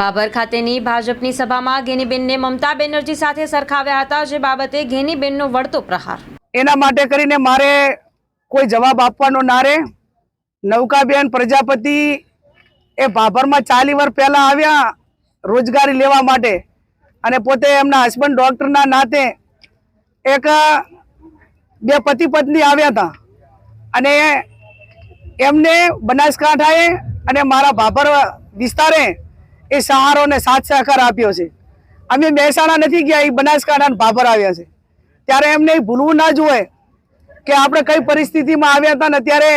બાબર ખાતેની ભાજપની સભામાં ઘેનીબેનને મમતા બેનર્જી સાથે સરખાવ્યા હતા, જે બાબતે ઘેનીબેનનો વળતો પ્રહાર. એના માટે કરીને મારે કોઈ જવાબ આપવાનો ના રહે નૌકાબેન પ્રજાપતિ એ ભાભરમાં ચાલી વર્ષ પહેલાં આવ્યા રોજગારી લેવા માટે અને પોતે એમના હસબન્ડ ડૉક્ટરના નાતે એક બે પતિ પત્ની આવ્યા હતા. અને એમને બનાસકાંઠાએ અને મારા ભાભર વિસ્તારે એ સહારો ને સાથ સહકાર આપ્યો છે. અમે મહેસાણા નથી ગયા, એ બનાસકાંઠા ભાભર આવ્યા છે. ત્યારે એમને ભૂલવું ના જોઈએ કે આપણે કઈ પરિસ્થિતિમાં આવ્યા હતા ને અત્યારે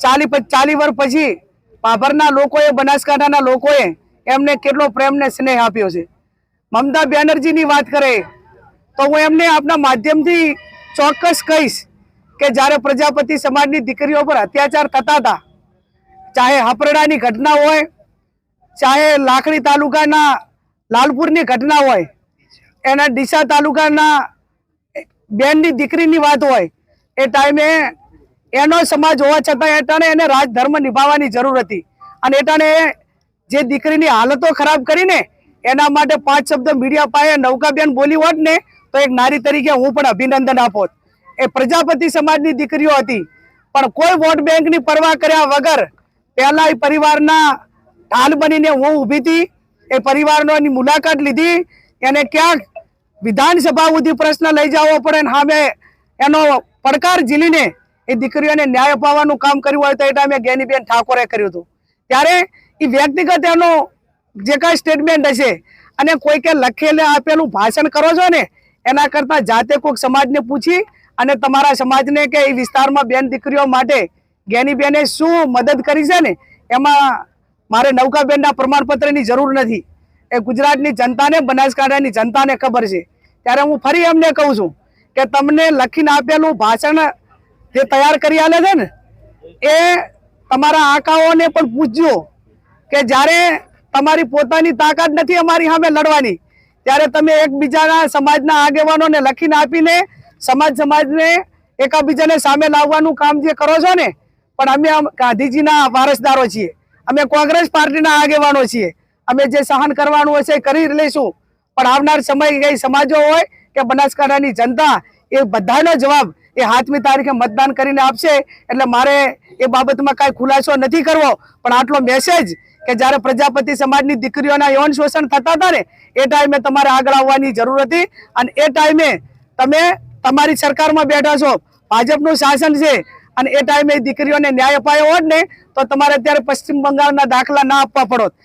ચાલી ચાલી વર્ષ પછી ભાભરના લોકોએ, બનાસકાંઠાના લોકોએ એમને કેટલો પ્રેમ ને સ્નેહ આપ્યો છે. મમતા બેનર્જીની વાત કરે તો હું એમને આપના માધ્યમથી ચોક્કસ કહીશ કે જ્યારે પ્રજાપતિ સમાજની દીકરીઓ પર અત્યાચાર થતા હતા, ચાહે હપરડાની ઘટના હોય ચાહે લાખણી તાલુકાના લાલપુરની ઘટના હોય, એના ડીસા તાલુકાના બેનની દીકરીની વાત હોય, એ ટાઈમે એનો સમાજ હોવા છતાં એટાણે એને રાજધર્મ નિભાવવાની જરૂર હતી. અને એટાણે જે દીકરીની હાલતો ખરાબ કરીને એના માટે પાંચ શબ્દ મીડિયા પાસે નૌકાબેન બોલી હોત ને, તો એક નારી તરીકે હું પણ અભિનંદન આપોત. એ પ્રજાપતિ સમાજની દીકરીઓ હતી. પણ કોઈ વોટ બેંકની પરવા કર્યા વગર પહેલા એ પરિવારના ઢાલ બનીને હું ઊભી હતી, એ પરિવારની મુલાકાત લીધી, એને ક્યાંક વિધાનસભા સુધી પ્રશ્ન લઈ જવો પડે ને સામે એનો પડકાર ઝીલીને એ દીકરીઓને ન્યાય અપાવવાનું કામ કર્યું હોય તો એ ટાઈમે ગેનીબેન ઠાકોરે કર્યું હતું. ત્યારે એ વ્યક્તિગત એનો જે કાંઈ સ્ટેટમેન્ટ હશે અને કોઈકે લખેલે આપેલું ભાષણ કરો છો ને, એના કરતાં જાતે કોઈક સમાજને પૂછી અને તમારા સમાજને કે એ વિસ્તારમાં બેન દીકરીઓ માટે ગેનીબેને શું મદદ કરી છે ને, એમાં મારે નૌકાબેનના પ્રમાણપત્રની જરૂર નથી. એ ગુજરાતની જનતાને, બનાસકાંઠાની જનતાને ખબર છે. ત્યારે હું ફરી એમને કહું છું કે તમને લખીને આપેલું ભાષણ જે તૈયાર કરી આલે છે ને, એ તમારા આંકાઓને પણ પૂછજો કે જ્યારે તમારી પોતાની તાકાત નથી અમારી સામે લડવાની, ત્યારે તમે એકબીજાના સમાજના આગેવાનોને લખીને આપીને સમાજ સમાજને એકાબીજાને સામે લાવવાનું કામ જે કરો છો ને, પણ અમે ગાંધીજીના વારસદારો છીએ. અમે કોંગ્રેસ પાર્ટીના આગેવાનો છીએ. અમે જે સહન કરવાનું હશે કરી લઈશું. પણ આવનાર સમય કઈ સમાજો હોય કે બનાસકાંઠાની જનતા એ બધાનો જવાબ એ સાતમી તારીખે મતદાન કરીને આપશે. એટલે મારે એ બાબતમાં કાંઈ ખુલાસો નથી કરવો. પણ આટલો મેસેજ કે જ્યારે પ્રજાપતિ સમાજની દીકરીઓના યૌન શોષણ થતા હતા ને, એ ટાઈમે તમારે આગળ આવવાની જરૂર હતી. અને એ ટાઈમે તમે તમારી સરકારમાં બેઠા છો. ભાજપનું શાસન છે. અને એ ટાઈમે એ દીકરીઓને ન્યાય અપાયો હોત ને, તો તમારે અત્યારે પશ્ચિમ બંગાળના દાખલા ના આપવા પડોત.